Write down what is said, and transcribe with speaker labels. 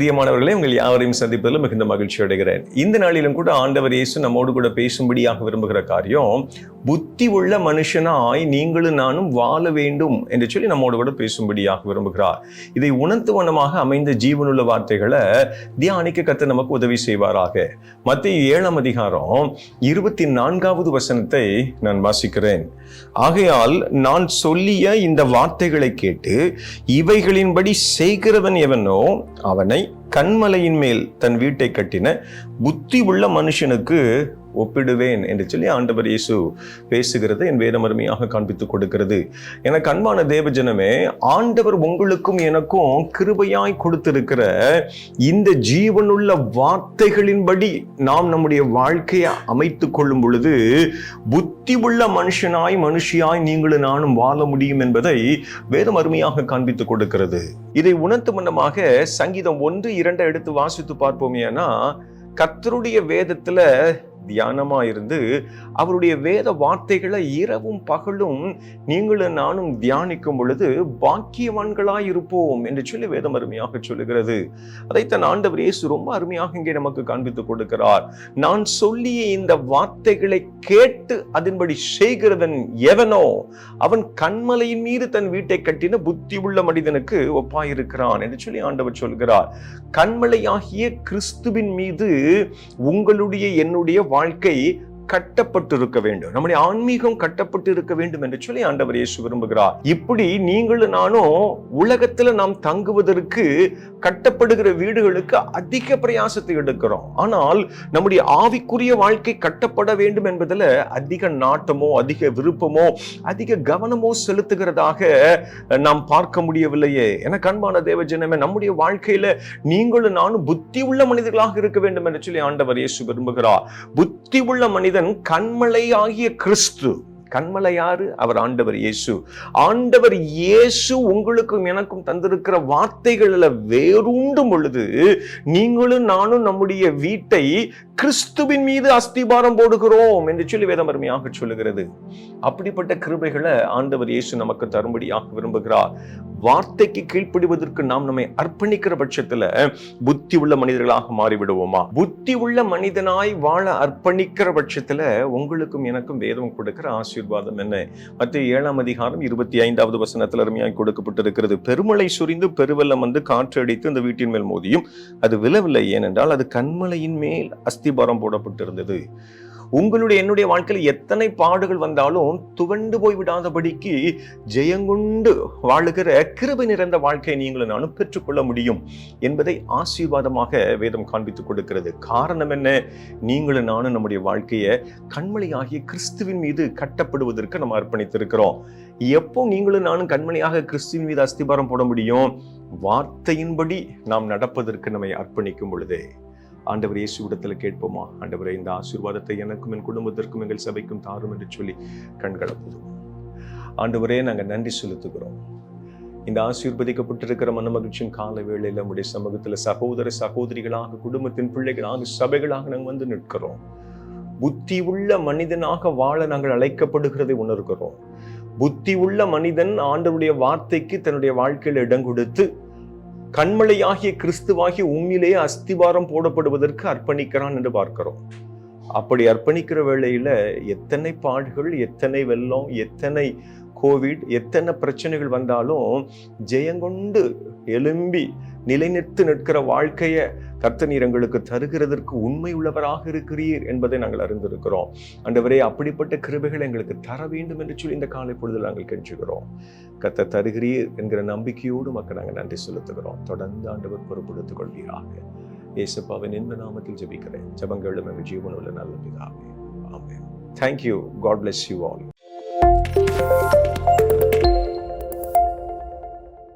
Speaker 1: பிரியமானவர்களே உங்கள் யாவரையும் சந்திப்பதில் மிகுந்த மகிழ்ச்சி அடைகிறேன். இந்த நாளிலும் கூட ஆண்டவர் இயேசு நம்மோடு கூட பேசும்படியாக விரும்புகிற காரியம் புத்தி உள்ள மனுஷனாய் நீங்களும் நானும் வாழ வேண்டும் என்று சொல்லி நம்மோடு கூட பேசும்படியாக விரும்புகிறார். இதை உணர்த்துவனமாக அமைந்த ஜீவனுள்ள வார்த்தைகளை தியானிக்க கத்து நமக்கு உதவி செய்வாராக. மத்திய ஏழாம் அதிகாரம் இருபத்தி நான்காவது வசனத்தை நான் வாசிக்கிறேன். ஆகையால் நான் சொல்லிய இந்த வார்த்தைகளை கேட்டு இவைகளின்படி செய்கிறவன் எவனோ அவனை கண்மலையின் மேல் தன் வீட்டை கட்டின புத்தி உள்ள மனுஷனுக்கு ஒப்பிடுவேன் என்று சொல்லி ஆண்டவர் இயேசு பேசுகிறது என் வேதம் அருமையாக காண்பித்துக் கொடுக்கிறது. எனக்கு அன்பான தேவஜனமே ஆண்டவர் உங்களுக்கும் எனக்கும் கிருபையாய் கொடுத்திருக்கிற இந்த ஜீவனுள்ள வார்த்தைகளின்படி நாம் நம்முடைய வாழ்க்கையை அமைத்து கொள்ளும் பொழுது புத்தி உள்ள மனுஷனாய் மனுஷியாய் நீங்களும் நானும் வாழ முடியும் என்பதை வேதம் அருமையாக காண்பித்துக் கொடுக்கிறது. இதை உணர்த்து முன்னமாக சங்கீதம் ஒன்று இரண்டை எடுத்து வாசித்து ஏன்னா கத்தருடைய வேதத்துல தியானமா இருந்து அவருடைய வேத வார்த்தைகளை இரவும் பகலும் நீங்களும் நானும் தியானிக்கும் பொழுது பாக்கியவான்களாய் இருப்போம் என்று சொல்லி வேதம் அருமையாக சொல்லுகிறது. அதைத்தான் ஆண்டவர் இயேசு ரொம்ப அருமையாக இங்கே நமக்கு காண்பித்துக் கொடுக்கிறார். நான் சொல்லிய இந்த வார்த்தைகளை கேட்டு அதன்படி செய்கிறவன் எவனோ அவன் கண்மலையின் மீது தன் வீட்டை கட்டின புத்தி உள்ள மனிதனுக்கு ஒப்பாயிருக்கிறான் என்று சொல்லி ஆண்டவர் சொல்கிறார். கண்மலையாகிய கிறிஸ்துவின் மீது உங்களுடைய என்னுடைய வாழ்க்கை கட்டப்பட்டிருக்க வேண்டும். நம்முடைய ஆன்மீகம் கட்டப்பட்டு இருக்க வேண்டும் என்று சொல்லி ஆண்டவர் இயேசு விரும்புகிறார். இப்படி நீங்களும் நானும் உலகத்துல நாம் தங்குவதற்கு கட்டப்படுகிற வீடுகளுக்கு அதிக பிரயாசத்தை எடுக்கிறோம். ஆனால் நம்முடைய ஆவிக்குரிய வாழ்க்கை கட்டப்பட வேண்டும் என்பதில் அதிக நாட்டமோ அதிக விருப்பமோ அதிக கவனமோ செலுத்துகிறதாக நாம் பார்க்க முடியவில்லையே. என கண்பான தேவஜனமே நம்முடைய வாழ்க்கையில நீங்களும் நானும் புத்தி உள்ள மனிதர்களாக இருக்க வேண்டும் என்று சொல்லி ஆண்டவர் இயேசு விரும்புகிறார். புத்தி உள்ள மனிதன் கண்மலை ஆகிய கிறிஸ்து. கண்மலை யாரு? அவர் ஆண்டவர் இயேசு. ஆண்டவர் இயேசு உங்களுக்கும் எனக்கும் தந்திருக்கிற வார்த்தைகளில் வேரூண்டும் பொழுது நீங்களும் நானும் நம்முடைய வீட்டை கிறிஸ்துவின் மீது அஸ்திபாரம் போடுகிறோம் என்று சொல்லி வேதமருமையாக சொல்லுகிறது. அப்படிப்பட்ட கிருபைகளை ஆண்டவர் இயேசு நமக்கு தரும்படியாக விரும்புகிறார். வார்த்தைக்கு கீழ்ப்படிவதற்கு நாம் நம்மை அர்ப்பணிக்கிற பட்சத்துல புத்தி உள்ள மனிதர்களாக மாறிவிடுவோமா? புத்தி உள்ள மனிதனாய் வாழ அர்ப்பணிக்கிற பட்சத்துல உங்களுக்கும் எனக்கும் வேதம் கொடுக்கிற ஆசீர்வாதம் என்ன? மற்ற ஏழாம் அதிகாரம் இருபத்தி ஐந்தாவது வசனத்தில் அருமையாய் கொடுக்கப்பட்டிருக்கிறது. பெருமழை சுரிந்து பெருவெல்லம் வந்து காற்றடித்து அந்த வீட்டின் மேல் மோதியும். அது விழவில்லை. ஏனென்றால் அது கண்மலையின் மேல் அஸ்திபாரம் போடப்பட்டிருந்தது. உங்களுடைய என்னுடைய வாழ்க்கையில் எத்தனை பாடுகள் வந்தாலும் துவண்டு போய் விடாதபடிக்கு ஜெயங்கொண்டு வாழுகிற கிருபை நிறைந்த வாழ்க்கையை நீங்களும் நானும் பெற்றுக்கொள்ள முடியும் என்பதை ஆசீர்வாதமாக வேதம் காண்பித்துக் கொடுக்கிறது. காரணம் என்ன? நீங்களும் நானும் நம்முடைய வாழ்க்கையை கண்மலையாகிய கிறிஸ்துவின் மீது கட்டப்படுவதற்கு நம்ம அர்ப்பணித்திருக்கிறோம். எப்போ நீங்களும் நானும் கண்மணியாக கிறிஸ்துவின் மீது அஸ்திபாரம் போட முடியும்? வார்த்தையின்படி நாம் நடப்பதற்கு நம்மை அர்ப்பணிக்கும் பொழுதே. ஆண்டவர் இயேசுவிடத்தில் கேட்போமா? ஆண்டவரே இந்த ஆசீர்வாதத்தை எனக்கும் என் குடும்பத்திற்கும் எங்கள் சபைக்கும் தாரும் என்று சொல்லி கண்களை போதும் ஆண்டவரே நாங்கள் நன்றி செலுத்துகிறோம். இந்த ஆசீர்வதிக்கப்பட்டிருக்கிற மனமகிழ்ச்சியின் கால வேளையில் நம்முடைய சமூகத்தில் சகோதர சகோதரிகளாக குடும்பத்தின் பிள்ளைகளாக சபைகளாக நாங்கள் வந்து நிற்கிறோம். புத்தி உள்ள மனிதனாக வாழ நாங்கள் அழைக்கப்படுகிறதை உணர்கிறோம். புத்தி உள்ள மனிதன் ஆண்டவருடைய வார்த்தைக்கு தன்னுடைய வாழ்க்கையில் இடம் கொடுத்து கண்மலையாகிய கிறிஸ்துவாகிய உண்மையிலேயே அஸ்திவாரம் போடப்படுவதற்கு அர்ப்பணிக்கிறான் என்று பார்க்கிறோம். அப்படி அர்ப்பணிக்கிற வேளையில் எத்தனை பாடுகள் எத்தனை வெள்ளம் எத்தனை கோவிட் எத்தனை பிரச்சனைகள் வந்தாலும் ஜெயங்கொண்டு எலும்பி நிலைநிறுத்து நிற்கிற வாழ்க்கையை கர்த்த நீர் எங்களுக்கு தருகிறதற்கு உண்மை உள்ளவராக இருக்கிறீர் என்பதை நாங்கள் அறிந்திருக்கிறோம். அண்டவரே அப்படிப்பட்ட கிருபைகள் எங்களுக்கு தர வேண்டும் என்று சொல்லி இந்த காலை பொழுதில் நாங்கள் கெஞ்சுகிறோம். கத்த தருகிறீர் என்கிற நம்பிக்கையோடு மக்கள் நாங்கள் நன்றி செலுத்துகிறோம். தொடர்ந்து ஆண்டவர் பொறுப்படுத்திக் கொள்வீராக. இயேசப்பாவின் இன்ப நாமத்தில் ஜெபிக்கிறேன். ஜபங்களும் எங்கள் ஜீவனுள்ள நல்ல பிதாவே. ஆமே thank you God bless you all